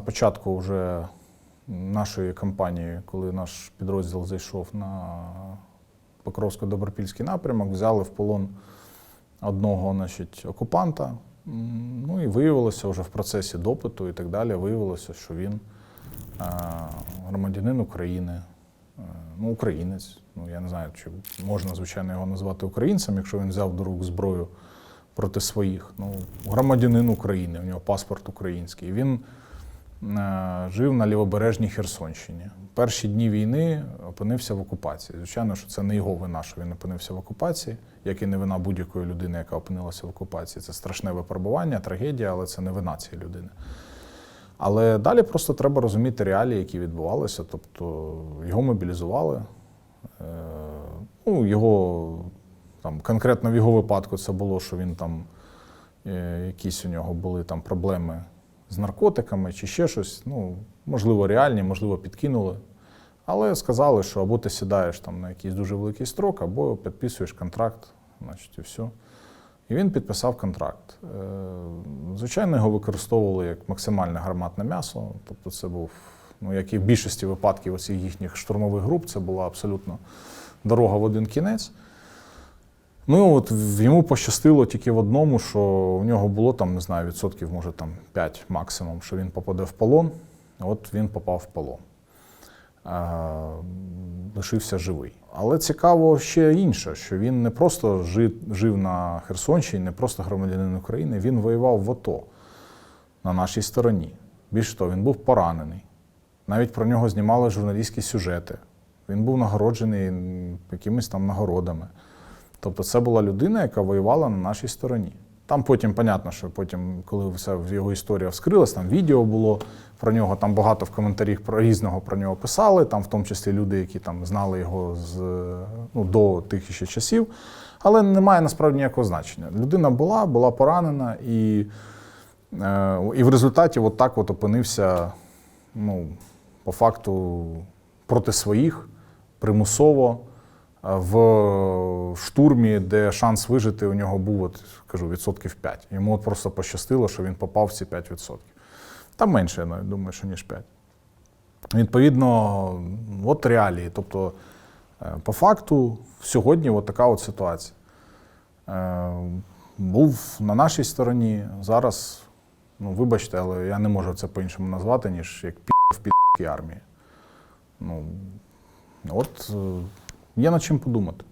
на початку вже нашої кампанії, коли наш підрозділ зайшов на Покровсько-Добропільський напрямок, взяли в полон одного значить, окупанта. Ну і виявилося вже в процесі допиту і так далі, виявилося, що він е, громадянин України, е, ну, українець. Ну, я не знаю, чи можна, звичайно, його назвати українцем, якщо він взяв до рук зброю проти своїх. Ну, громадянин України, у нього паспорт український. Він жив на лівобережній Херсонщині. Перші дні війни опинився в окупації. Звичайно, що це не його вина, що він опинився в окупації, як і не вина будь-якої людини, яка опинилася в окупації. Це страшне випробування, трагедія, але це не вина цієї людини. Але далі просто треба розуміти реалії, які відбувалися. Тобто його мобілізували. Е, Ну, його там, конкретно в його випадку це було, що він там е, якісь у нього були там проблеми з наркотиками чи ще щось. Ну, можливо, реальні, можливо, підкинули. Але сказали, що або ти сідаєш там на якийсь дуже великий строк, або підписуєш контракт, значить, і все. І він підписав контракт. Е, Звичайно, його використовували як максимальне гарматне м'ясо. Тобто, це був, ну як і в більшості випадків оцих їхніх штурмових груп, це була абсолютно дорога в один кінець. Ну, от йому пощастило тільки в одному, що у нього було там, не знаю, відсотків, може там 5 максимум, що він попаде в полон. От він попав в полон. Лишився живий. Але цікаво ще інше, що він не просто жив, жив на Херсонщині, не просто громадянин України, він воював в АТО на нашій стороні. Більше того, він був поранений. Навіть про нього знімали журналістські сюжети. Він був нагороджений якимись там нагородами. Тобто це була людина, яка воювала на нашій стороні. Там потім, понятно, що потім, коли вся його історія вскрилась, там відео було про нього, там багато в коментарях про різного про нього писали, там в тому числі люди, які там знали його з ну, до тих ще часів. Але немає насправді ніякого значення. Людина була, була поранена, і, е, і в результаті от так от опинився, ну, по факту, проти своїх примусово в штурмі, де шанс вижити у нього був, от, кажу, відсотків 5. Йому от просто пощастило, що він попав в ці 5%. Там менше, я навіть думаю, що ніж 5. Відповідно, от реалії. Тобто, е, по факту, сьогодні от така от ситуація. Е, Був на нашій стороні, зараз, ну вибачте, але я не можу це по-іншому назвати, ніж як пі в підській армії. Ну, от е, є над чим подумати.